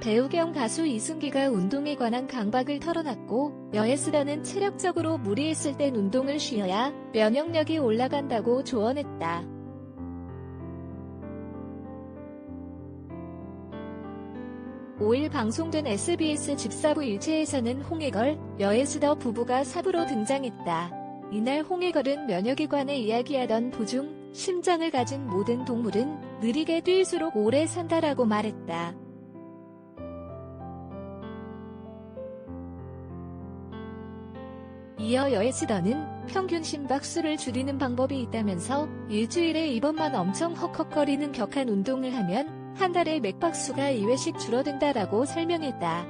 배우 겸 가수 이승기가 운동에 관한 강박을 털어놨고 여예스더는 체력적으로 무리했을 땐 운동을 쉬어야 면역력이 올라간다고 조언했다. 5일 방송된 SBS 집사부 일체에서는 홍해걸, 여예스더 부부가 사부로 등장했다. 이날 홍해걸은 면역에 관해 이야기하던 도중 심장을 가진 모든 동물은 느리게 뛸수록 오래 산다라고 말했다. 이어 여에스더는 평균 심박수를 줄이는 방법이 있다면서 일주일에 이번만 엄청 헉헉거리는 격한 운동을 하면 한 달에 맥박수가 2회씩 줄어든다라고 설명했다.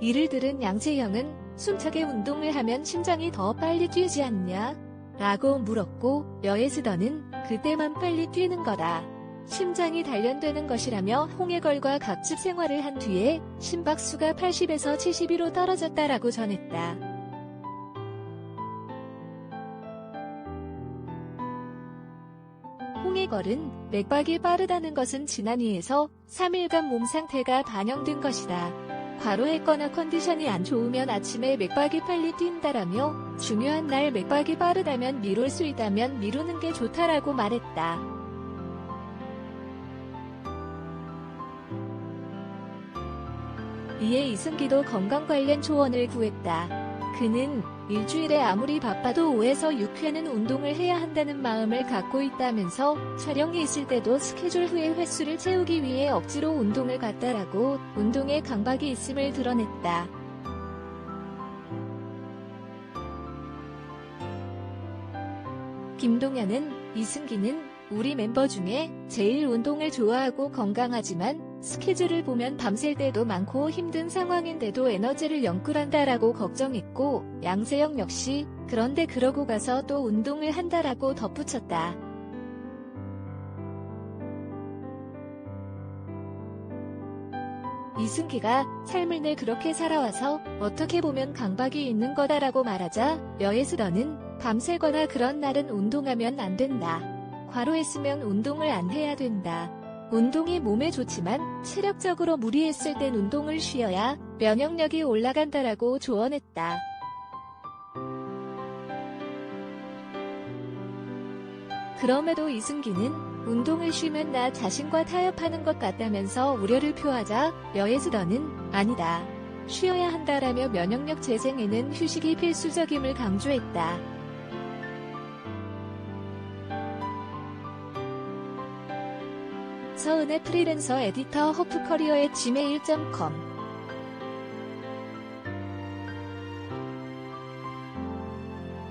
이를 들은 양세형은 숨차게 운동을 하면 심장이 더 빨리 뛰지 않냐? 라고 물었고 여에스더는 그때만 빨리 뛰는 거다. 심장이 단련되는 것이라며 홍해걸과 각집 생활을 한 뒤에 심박수가 80에서 72로 떨어졌다라고 전했다. 홍해걸은 맥박이 빠르다는 것은 지난이에서 3일간 몸 상태가 반영된 것이다. 과로했거나 컨디션이 안 좋으면 아침에 맥박이 빨리 뛴다라며 중요한 날 맥박이 빠르다면 미룰 수 있다면 미루는 게 좋다라고 말했다. 이에 이승기도 건강 관련 조언을 구했다. 그는 일주일에 아무리 바빠도 5에서 6회는 운동을 해야 한다는 마음을 갖고 있다면서 촬영이 있을 때도 스케줄 후에 횟수를 채우기 위해 억지로 운동을 갔다라고 운동에 강박이 있음을 드러냈다. 김동현은 이승기는 우리 멤버 중에 제일 운동을 좋아하고 건강하지만 스케줄을 보면 밤샐 때도 많고 힘든 상황인데도 에너지를 연끌한다라고 걱정했고 양세형 역시 그런데 그러고 가서 또 운동을 한다라고 덧붙였다. 이승기가 삶을 내 그렇게 살아와서 어떻게 보면 강박이 있는 거다라고 말하자 여예스더는 밤새거나 그런 날은 운동하면 안 된다. 과로했으면 운동을 안 해야 된다. 운동이 몸에 좋지만 체력적으로 무리했을 땐 운동을 쉬어야 면역력이 올라간다라고 조언했다. 그럼에도 이승기는 운동을 쉬면 나 자신과 타협하는 것 같다면서 우려를 표하자 여예스더는 아니다. 쉬어야 한다라며 면역력 재생에는 휴식이 필수적임을 강조했다. 서은의 프리랜서 에디터 허프커리어의 gmail.com